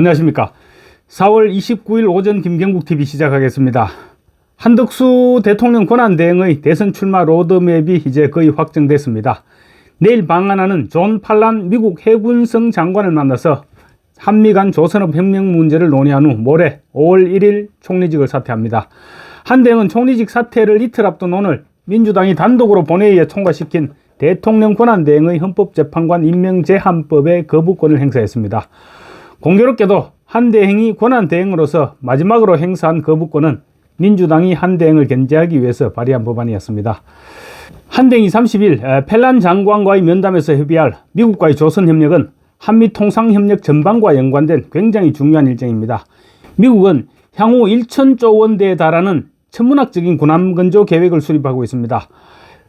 안녕하십니까. 4월 29일 오전 김경국 TV 시작하겠습니다. 한덕수 대통령 권한 대행의 대선 출마 로드맵이 이제 거의 확정됐습니다. 내일 방한하는 존 팔란 미국 해군성 장관을 만나서 한미 간 조선업 혁명 문제를 논의한 후 모레 5월 1일 총리직을 사퇴합니다. 한 대행은 총리직 사퇴를 이틀 앞둔 오늘 민주당이 단독으로 본회의에 통과시킨 대통령 권한 대행의 헌법재판관 임명 제한법의 거부권을 행사했습니다. 공교롭게도 한 대행이 권한 대행으로서 마지막으로 행사한 거부권은 민주당이 한 대행을 견제하기 위해서 발의한 법안이었습니다. 한 대행이 30일 펠란 장관과의 면담에서 협의할 미국과의 조선협력은 한미 통상협력 전반과 연관된 굉장히 중요한 일정입니다. 미국은 향후 1천조 원대에 달하는 천문학적인 군함 건조 계획을 수립하고 있습니다.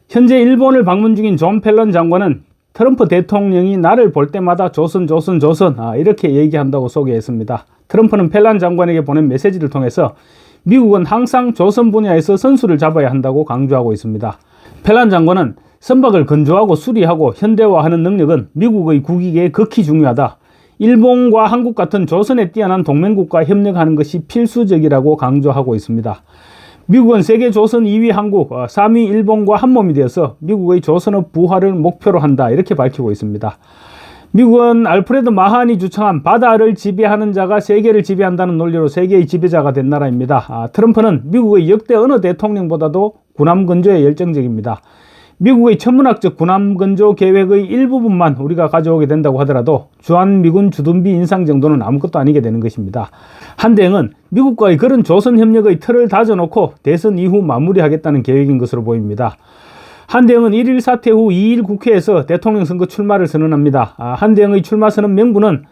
현재 일본을 방문 중인 존 펠런 장관은 트럼프 대통령이 나를 볼 때마다 조선 조선 조선 아, 이렇게 얘기한다고 소개했습니다. 트럼프는 펠란 장관에게 보낸 메시지를 통해서 미국은 항상 조선 분야에서 선수를 잡아야 한다고 강조하고 있습니다. 펠란 장관은 선박을 건조하고 수리하고 현대화하는 능력은 미국의 국익에 극히 중요하다. 일본과 한국 같은 조선에 뛰어난 동맹국과 협력하는 것이 필수적이라고 강조하고 있습니다. 미국은 세계 조선 2위 한국, 3위 일본과 한몸이 되어서 미국의 조선업 부활을 목표로 한다. 이렇게 밝히고 있습니다. 미국은 알프레드 마한이 주창한 바다를 지배하는 자가 세계를 지배한다는 논리로 세계의 지배자가 된 나라입니다. 아, 트럼프는 미국의 역대 어느 대통령보다도 군함 건조에 열정적입니다. 미국의 천문학적 군함 건조 계획의 일부분만 우리가 가져오게 된다고 하더라도 주한미군 주둔비 인상 정도는 아무것도 아니게 되는 것입니다. 한대행은 미국과의 그런 조선 협력의 틀을 다져놓고 대선 이후 마무리하겠다는 계획인 것으로 보입니다. 한대영은 1일 사퇴 후 2일 국회에서 대통령 선거 출마를 선언합니다. 아, 한대영의 출마 선언 명분은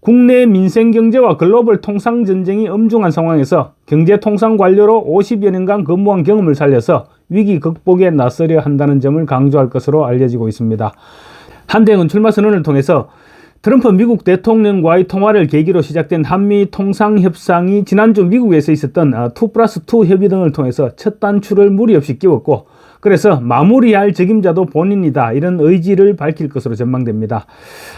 국내 민생 경제와 글로벌 통상 전쟁이 엄중한 상황에서 경제 통상 관료로 50여 년간 근무한 경험을 살려서 위기 극복에 나서려 한다는 점을 강조할 것으로 알려지고 있습니다. 한대영은 출마 선언을 통해서 트럼프 미국 대통령과의 통화를 계기로 시작된 한미 통상 협상이 지난주 미국에서 있었던 2 플러스 2 협의 등을 통해서 첫 단추를 무리 없이 끼웠고 그래서 마무리할 책임자도 본인이다 이런 의지를 밝힐 것으로 전망됩니다.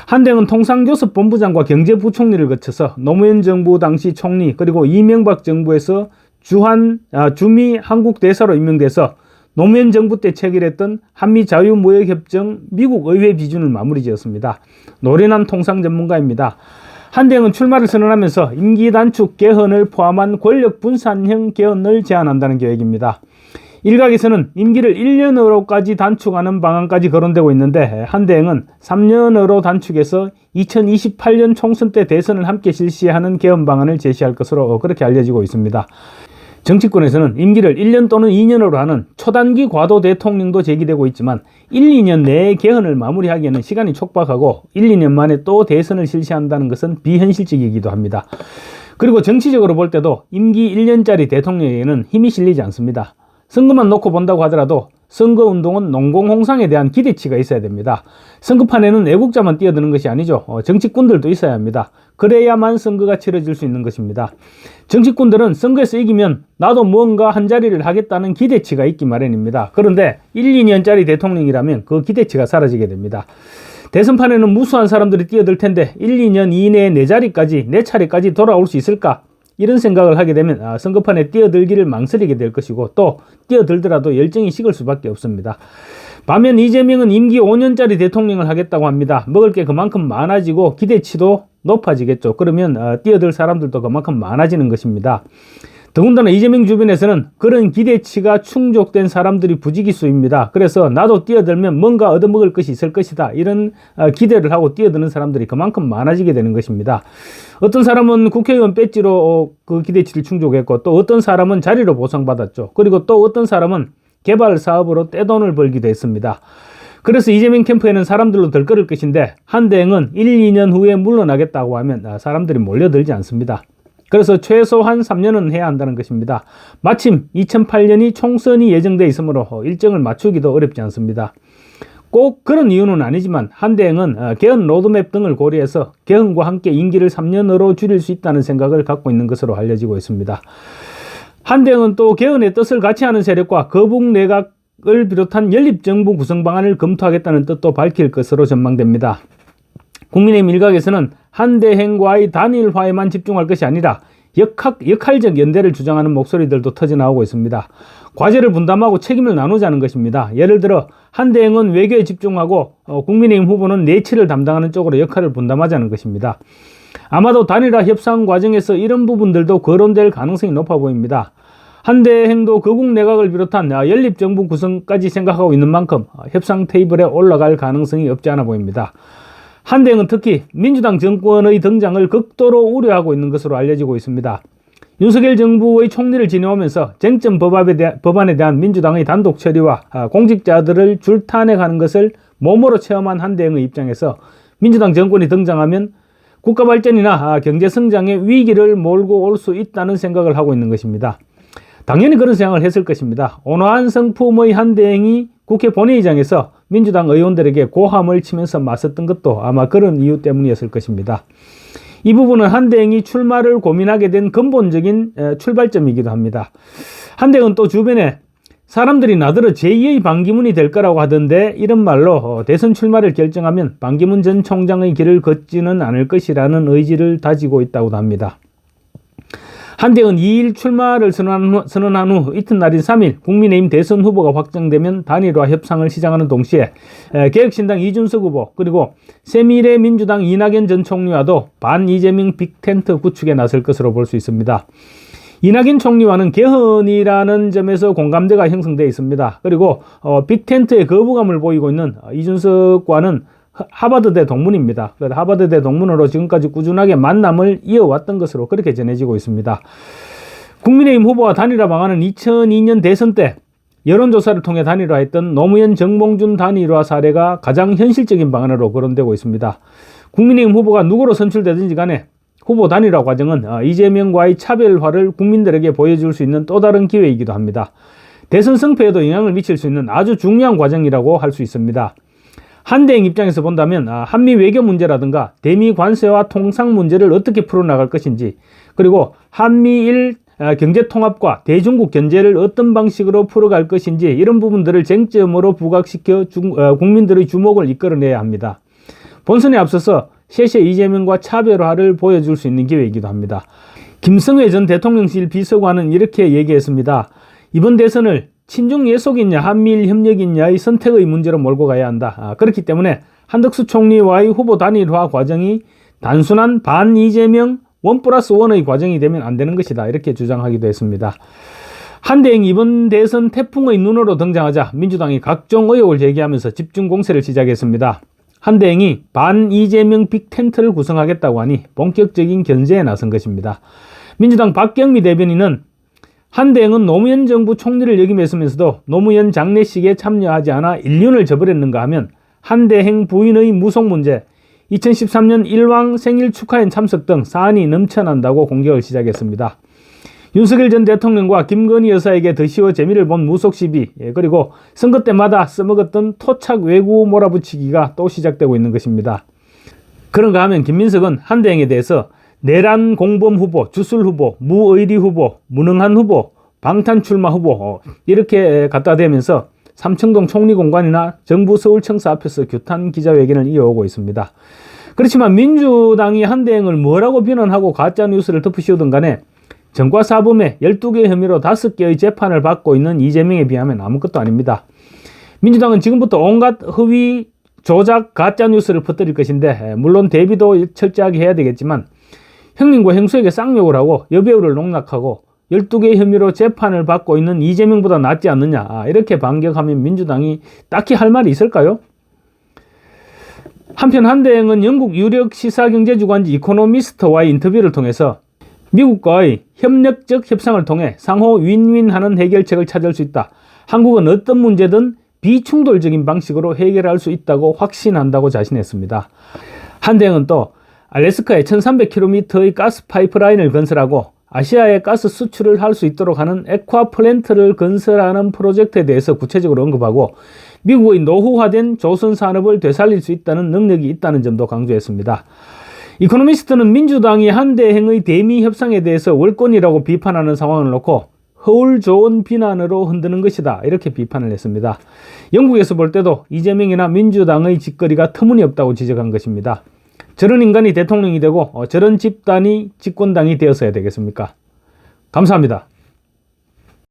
한대은 통상교섭본부장과 경제부총리를 거쳐서 노무현 정부 당시 총리 그리고 이명박 정부에서 주한 아, 주미 한국 대사로 임명돼서 노무현 정부 때 체결했던 한미 자유무역협정 미국 의회 비준을 마무리 지었습니다. 노련한 통상 전문가입니다. 한대영은 출마를 선언하면서 임기 단축 개헌을 포함한 권력 분산형 개헌을 제안한다는 계획입니다. 일각에서는 임기를 1년으로까지 단축하는 방안까지 거론되고 있는데 한대행은 3년으로 단축해서 2028년 총선 때 대선을 함께 실시하는 개헌 방안을 제시할 것으로 그렇게 알려지고 있습니다. 정치권에서는 임기를 1년 또는 2년으로 하는 초단기 과도 대통령도 제기되고 있지만 1, 2년 내에 개헌을 마무리하기에는 시간이 촉박하고 1, 2년 만에 또 대선을 실시한다는 것은 비현실적이기도 합니다. 그리고 정치적으로 볼 때도 임기 1년짜리 대통령에게는 힘이 실리지 않습니다. 선거만 놓고 본다고 하더라도 선거운동은 농공홍상에 대한 기대치가 있어야 됩니다. 선거판에는 애국자만 뛰어드는 것이 아니죠. 어, 정치꾼들도 있어야 합니다. 그래야만 선거가 치러질 수 있는 것입니다. 정치꾼들은 선거에서 이기면 나도 무언가 한 자리를 하겠다는 기대치가 있기 마련입니다. 그런데 1, 2년짜리 대통령이라면 그 기대치가 사라지게 됩니다. 대선판에는 무수한 사람들이 뛰어들 텐데 1, 2년 이내에 내 자리까지, 내 차례까지 돌아올 수 있을까? 이런 생각을 하게 되면 아, 선거판에 뛰어들기를 망설이게 될 것이고 또 뛰어들더라도 열정이 식을 수밖에 없습니다. 반면 이재명은 임기 5년짜리 대통령을 하겠다고 합니다. 먹을 게 그만큼 많아지고 기대치도 높아지겠죠. 그러면 어, 뛰어들 사람들도 그만큼 많아지는 것입니다. 더군다나 이재명 주변에서는 그런 기대치가 충족된 사람들이 부지기수입니다. 그래서 나도 뛰어들면 뭔가 얻어먹을 것이 있을 것이다. 이런 어, 기대를 하고 뛰어드는 사람들이 그만큼 많아지게 되는 것입니다. 어떤 사람은 국회의원 배지로 어, 그 기대치를 충족했고 또 어떤 사람은 자리로 보상받았죠. 그리고 또 어떤 사람은 개발 사업으로 떼돈을 벌기도 했습니다. 그래서 이재명 캠프에는 사람들로 들끓을 것인데 한 대행은 1, 2년 후에 물러나겠다고 하면 아, 사람들이 몰려들지 않습니다. 그래서 최소한 3년은 해야 한다는 것입니다. 마침 2008년이 총선이 예정돼 있으므로 일정을 맞추기도 어렵지 않습니다. 꼭 그런 이유는 아니지만 한 대행은 어, 개헌 로드맵 등을 고려해서 개헌과 함께 임기를 3년으로 줄일 수 있다는 생각을 갖고 있는 것으로 알려지고 있습니다. 한 대행은 또 개헌의 뜻을 같이 하는 세력과 거북 내각을 비롯한 연립정부 구성 방안을 검토하겠다는 뜻도 밝힐 것으로 전망됩니다. 국민의힘 일각에서는 한 대행과의 단일화에만 집중할 것이 아니라 역학, 역할적 연대를 주장하는 목소리들도 터져나오고 있습니다. 과제를 분담하고 책임을 나누자는 것입니다. 예를 들어 한 대행은 외교에 집중하고 어, 국민의힘 후보는 내치를 담당하는 쪽으로 역할을 분담하자는 것입니다. 아마도 단일화 협상 과정에서 이런 부분들도 거론될 가능성이 높아 보입니다. 한대행도 거국 내각을 비롯한 아, 연립정부 구성까지 생각하고 있는 만큼 아, 협상 테이블에 올라갈 가능성이 없지 않아 보입니다. 한대행은 특히 민주당 정권의 등장을 극도로 우려하고 있는 것으로 알려지고 있습니다. 윤석열 정부의 총리를 지내오면서 쟁점 법안에, 대한, 민주당의 단독 처리와 아, 공직자들을 줄탄핵하는 것을 몸으로 체험한 한대행의 입장에서 민주당 정권이 등장하면 국가 발전이나 경제 성장의 위기를 몰고 올 수 있다는 생각을 하고 있는 것입니다. 당연히 그런 생각을 했을 것입니다. 온화한 성품의 한대행이 국회 본회의장에서 민주당 의원들에게 고함을 치면서 맞섰던 것도 아마 그런 이유 때문이었을 것입니다. 이 부분은 한대행이 출마를 고민하게 된 근본적인 출발점이기도 합니다. 한대행은 또 주변에 사람들이 나더러 제2의 반기문이 될 거라고 하던데 이런 말로 어, 대선 출마를 결정하면 반기문 전 총장의 길을 걷지는 않을 것이라는 의지를 다지고 있다고 합니다. 한대은 2일 출마를 선언한 후, 선언한 후 이튿날인 3일 국민의힘 대선 후보가 확정되면 단일화 협상을 시작하는 동시에 개혁신당 이준석 후보 그리고 새미래 민주당 이낙연 전 총리와도 반 이재명 빅텐트 구축에 나설 것으로 볼 수 있습니다. 이낙연 총리와는 개헌이라는 점에서 공감대가 형성되어 있습니다. 그리고 어, 빅텐트의 거부감을 보이고 있는 이준석과는 하버드대 동문입니다. 하버드대 동문으로 지금까지 꾸준하게 만남을 이어왔던 것으로 그렇게 전해지고 있습니다. 국민의힘 후보와 단일화 방안은 2002년 대선 때 여론조사를 통해 단일화했던 노무현 정몽준 단일화 사례가 가장 현실적인 방안으로 거론되고 있습니다. 국민의힘 후보가 누구로 선출되든지 간에 후보 단일화 과정은 어, 이재명과의 차별화를 국민들에게 보여줄 수 있는 또 다른 기회이기도 합니다. 대선 승패에도 영향을 미칠 수 있는 아주 중요한 과정이라고 할 수 있습니다. 한 대행 입장에서 본다면 아, 한미 외교 문제라든가 대미 관세와 통상 문제를 어떻게 풀어나갈 것인지 그리고 한미일 아, 경제 통합과 대중국 견제를 어떤 방식으로 풀어갈 것인지 이런 부분들을 쟁점으로 부각시켜 중, 어, 국민들의 주목을 이끌어내야 합니다. 본선에 앞서서 셰셰 이재명과 차별화를 보여줄 수 있는 기회이기도 합니다. 김성회 전 대통령실 비서관은 이렇게 얘기했습니다. 이번 대선을 친중 예속이냐 한미일 협력이냐의 선택의 문제로 몰고 가야 한다. 아, 그렇기 때문에 한덕수 총리와의 후보 단일화 과정이 단순한 반 이재명 원 플러스 원의 과정이 되면 안 되는 것이다. 이렇게 주장하기도 했습니다. 한대행 이번 대선 태풍의 눈으로 등장하자 민주당이 각종 의혹을 제기하면서 집중 공세를 시작했습니다. 한대행이 반 이재명 빅텐트를 구성하겠다고 하니 본격적인 견제에 나선 것입니다. 민주당 박경미 대변인은 한대행은 노무현 정부 총리를 역임했으면서도 노무현 장례식에 참여하지 않아 인륜을 저버렸는가 하면 한대행 부인의 무속 문제, 2013년 일왕 생일 축하행 참석 등 사안이 넘쳐난다고 공격을 시작했습니다. 윤석열 전 대통령과 김건희 여사에게 드시오 재미를 본 무속 시비 예, 그리고 선거 때마다 써먹었던 토착 외구 몰아붙이기가 또 시작되고 있는 것입니다. 그런가 하면 김민석은 한대행에 대해서 내란 공범 후보, 주술 후보, 무의리 후보, 무능한 후보, 방탄 출마 후보 어, 이렇게 갖다 대면서 삼청동 총리 공관이나 정부 서울청사 앞에서 규탄 기자회견을 이어오고 있습니다. 그렇지만 민주당이 한대행을 뭐라고 비난하고 가짜 뉴스를 덮으시오든 간에 정과 사범의 12개 혐의로 5개의 재판을 받고 있는 이재명에 비하면 아무것도 아닙니다. 민주당은 지금부터 온갖 허위, 조작, 가짜 뉴스를 퍼뜨릴 것인데 물론 대비도 철저하게 해야 되겠지만 형님과 형수에게 쌍욕을 하고 여배우를 농락하고 12개 혐의로 재판을 받고 있는 이재명보다 낫지 않느냐 아, 이렇게 반격하면 민주당이 딱히 할 말이 있을까요? 한편 한대행은 영국 유력 시사경제주간지 이코노미스트와의 인터뷰를 통해서 미국과의 협력적 협상을 통해 상호 윈윈하는 해결책을 찾을 수 있다. 한국은 어떤 문제든 비충돌적인 방식으로 해결할 수 있다고 확신한다고 자신했습니다. 한대행은 또 알래스카에 1300km의 가스 파이프라인을 건설하고 아시아에 가스 수출을 할 수 있도록 하는 액화 플랜트를 건설하는 프로젝트에 대해서 구체적으로 언급하고 미국의 노후화된 조선 산업을 되살릴 수 있다는 능력이 있다는 점도 강조했습니다. 이코노미스트는 민주당이 한 대행의 대미 협상에 대해서 월권이라고 비판하는 상황을 놓고 허울 좋은 비난으로 흔드는 것이다. 이렇게 비판을 했습니다. 영국에서 볼 때도 이재명이나 민주당의 짓거리가 터무니없다고 지적한 것입니다. 저런 인간이 대통령이 되고 어, 저런 집단이 집권당이 되었어야 되겠습니까? 감사합니다.